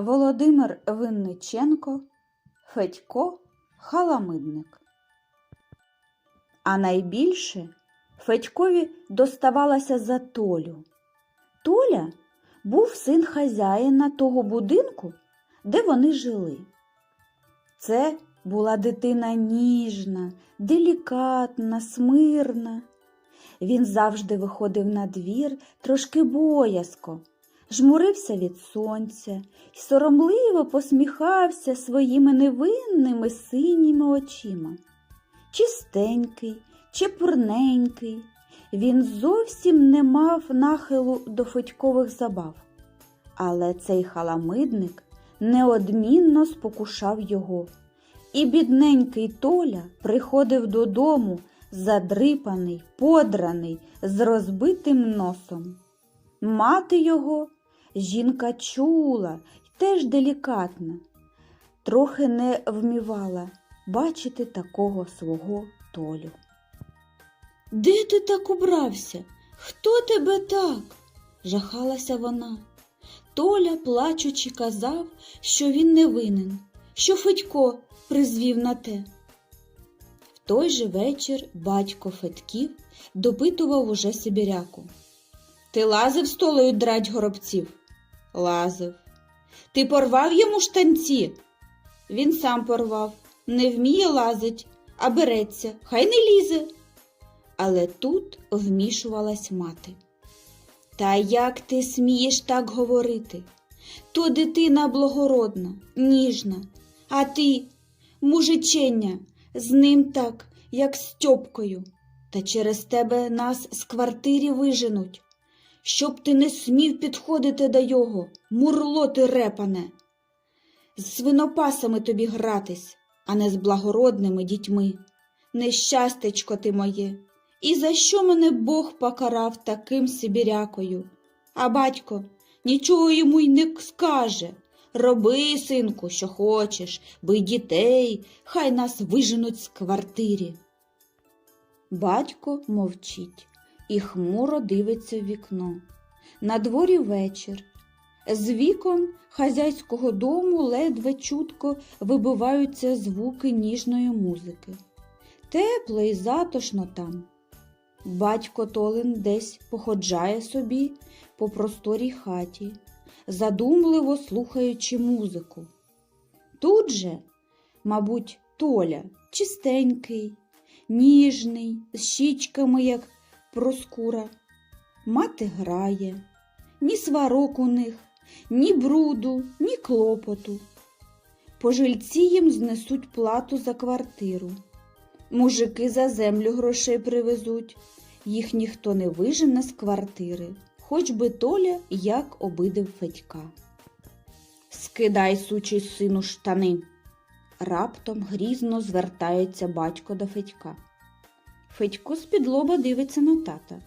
Володимир Винниченко, Федько Халамидник. А найбільше Федькові доставалося за Толю. Толя був син хазяїна того будинку, де вони жили. Це була дитина ніжна, делікатна, смирна. Він завжди виходив на двір трошки боязко, жмурився від сонця і соромливо посміхався своїми невинними синіми очима. Чистенький, чепурненький, він зовсім не мав нахилу до федькових забав, але цей халамидник неодмінно спокушав його. І бідненький Толя приходив додому задрипаний, подраний, з розбитим носом. Мати його жінка чула й теж делікатна, трохи не вмівала бачити такого свого Толю. Де ти так убрався? Хто тебе так? жахалася вона. Толя, плачучи, казав, що він не винен, що Федько призвів на те. В той же вечір батько Федьків допитував уже Сибіряку. Ти лазив столою драть горобців? Лазив. Ти порвав йому штанці? Він сам порвав, не вміє лазить, а береться, хай не лізе. Але тут вмішувалась мати. Та як ти смієш так говорити? То дитина благородна, ніжна, а ти, мужичення, з ним так, як з Тьопкою, та через тебе нас з квартирі виженуть. Щоб ти не смів підходити до його, мурло ти репане. З свинопасами тобі гратись, а не з благородними дітьми. Нещастечко ти моє, і за що мене Бог покарав таким сибірякою? А батько нічого йому й не скаже. Роби, синку, що хочеш, бий дітей, хай нас виженуть з квартирі. Батько мовчить і хмуро дивиться в вікно. На дворі вечір. З вікон хазяйського дому ледве чутко вибиваються звуки ніжної музики. Тепло і затишно там. Батько Толин десь походжає собі по просторій хаті, задумливо слухаючи музику. Тут же, мабуть, Толя чистенький, ніжний, з щічками, як проскура. Мати грає, ні сварок у них, ні бруду, ні клопоту. Пожильці їм знесуть плату за квартиру. Мужики за землю грошей привезуть, їх ніхто не вижене з квартири, хоч би Толя як обидив Федька. Скидай, сучий сину, штани. Раптом грізно звертається батько до Федька. Федько з-під лоба дивиться на тата.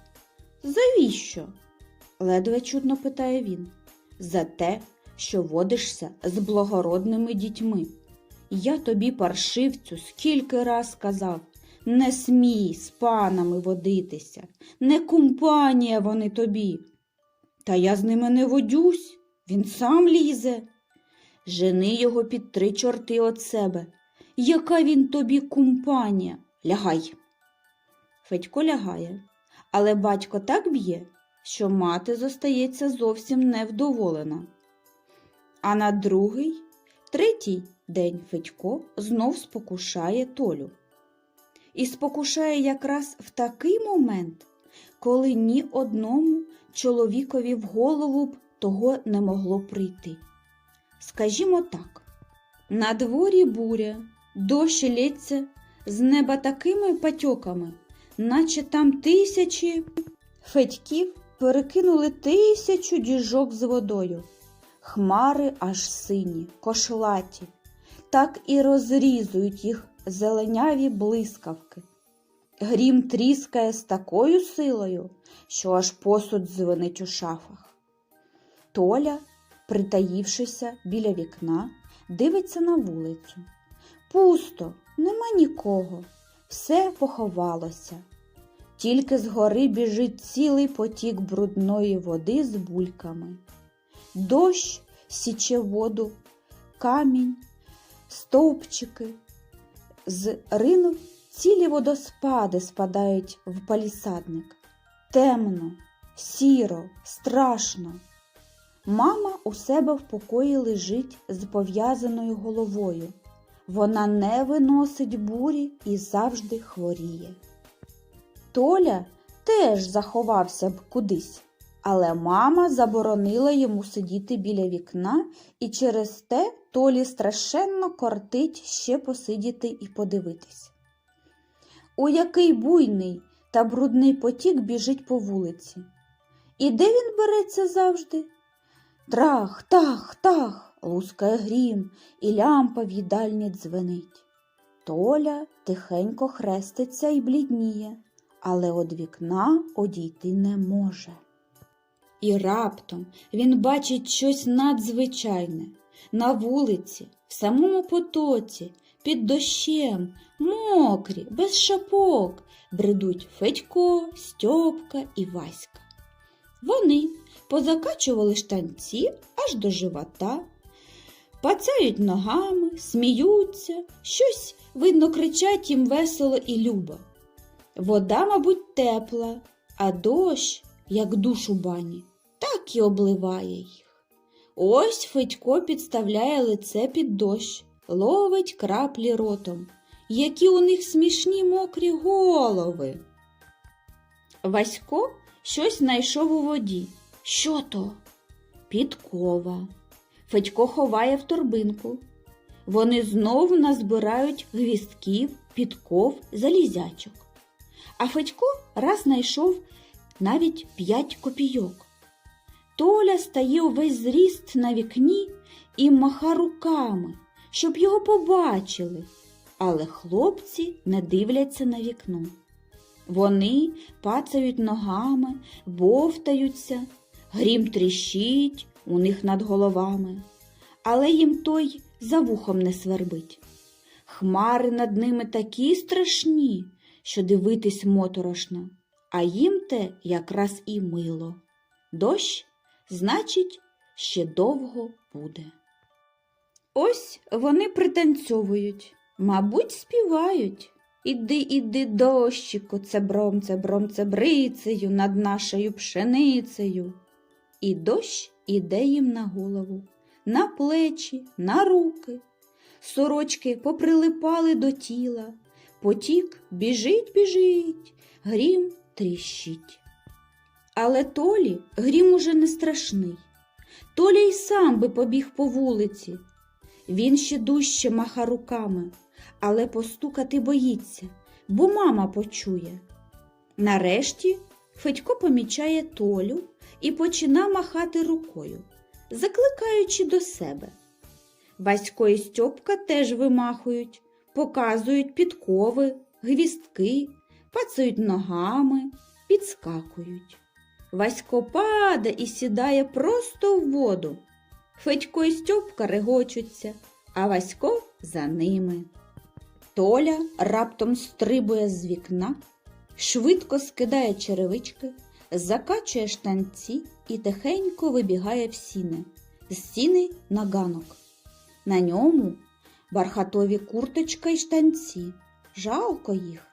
Завіщо? ледве чудно питає він. За те, що водишся з благородними дітьми. Я тобі, паршивцю, скільки раз сказав, не смій з панами водитися, не компанія вони тобі. Та я з ними не водюсь, він сам лізе. Жени його під три чорти від себе. Яка він тобі компанія? Лягай. Федько лягає, але батько так б'є, що мати зостається зовсім невдоволена. А на другий, третій день Федько знов спокушає Толю. І спокушає якраз в такий момент, коли ні одному чоловікові в голову б того не могло прийти. Скажімо так, на дворі буря, дощ лється з неба такими патьоками, наче там тисячі федьків перекинули тисячу діжок з водою. Хмари аж сині, кошлаті, так і розрізують їх зеленяві блискавки. Грім тріскає з такою силою, що аж посуд звенить у шафах. Толя, притаївшися біля вікна, дивиться на вулицю. Пусто, нема нікого, все поховалося. Тільки згори біжить цілий потік брудної води з бульками. Дощ січе воду, камінь, стовпчики. З ринув цілі водоспади спадають в палісадник. Темно, сіро, страшно. Мама у себе в покої лежить з пов'язаною головою. Вона не виносить бурі і завжди хворіє. Толя теж заховався б кудись, але мама заборонила йому сидіти біля вікна, і через те Толі страшенно кортить ще посидіти і подивитись. У який буйний та брудний потік біжить по вулиці. І де він береться завжди? Трах, тах, тах, лускає грім, і лямпа в їдальні дзвенить. Толя тихенько хреститься і блідніє, але од вікна одійти не може. І раптом він бачить щось надзвичайне на вулиці, в самому потоці, під дощем, мокрі, без шапок, бредуть Федько, Стьопка і Васька. Вони позакачували штанці аж до живота, пацають ногами, сміються, щось, видно, кричать їм весело і любо. Вода, мабуть, тепла, а дощ, як душ у бані, так і обливає їх. Ось Федько підставляє лице під дощ, ловить краплі ротом. Які у них смішні мокрі голови. Васько щось знайшов у воді. Що то? Підкова. Федько ховає в торбинку. Вони знов назбирають гвістків, підков, залізячок. А Федько раз знайшов навіть п'ять копійок. Толя стає увесь зріст на вікні і маха руками, щоб його побачили. Але хлопці не дивляться на вікно. Вони пацають ногами, бовтаються, грім тріщить у них над головами, але їм той за вухом не свербить. Хмари над ними такі страшні, що дивитись моторошно, а їм те якраз і мило. Дощ, значить, ще довго буде. Ось вони пританцьовують, мабуть, співають. Іди, іди, дощику, цебром, цебром, цебрицею над нашою пшеницею. І дощ іде їм на голову, на плечі, на руки. Сорочки поприлипали до тіла, потік біжить, біжить, грім тріщить. Але Толі грім уже не страшний. Толя й сам би побіг по вулиці. Він ще дужче маха руками, але постукати боїться, бо мама почує. Нарешті Федько помічає Толю і почина махати рукою, закликаючи до себе. Васько і Стьопка теж вимахують, показують підкови, гвістки, пацають ногами, підскакують. Васько паде і сідає просто в воду. Федько і Стьопка регочуться, а Васько за ними. Толя раптом стрибує з вікна, швидко скидає черевички, закачує штанці і тихенько вибігає в сіни, з сіни на ганок. На ньому бархатові курточка й штанці. Жалко їх.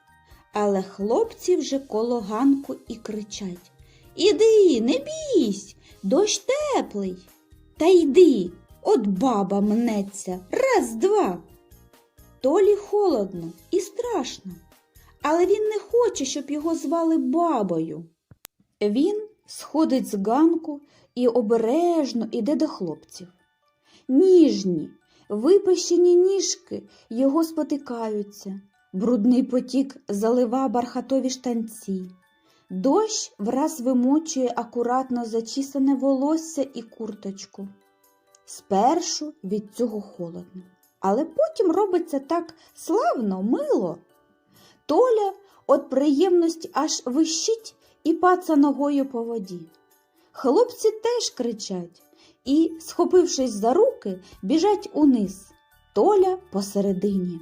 Але хлопці вже коло ганку і кричать Іди, не бійсь, дощ теплий. Та йди, от баба мнеться, раз, два. Толі холодно і страшно, але він не хоче, щоб його звали бабою. Він сходить з ганку і обережно іде до хлопців. Ніжні, випищені ніжки його спотикаються, брудний потік залива бархатові штанці. Дощ враз вимочує акуратно зачісане волосся і курточку. Спершу від цього холодно, але потім робиться так славно, мило. Толя от приємності аж вищить і паца ногою по воді. Хлопці теж кричать і, схопившись за руки, біжать униз. Толя посередині.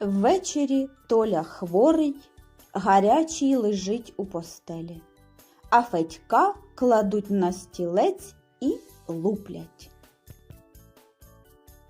Ввечері Толя хворий, гарячий лежить у постелі, а Федька кладуть на стілець і луплять.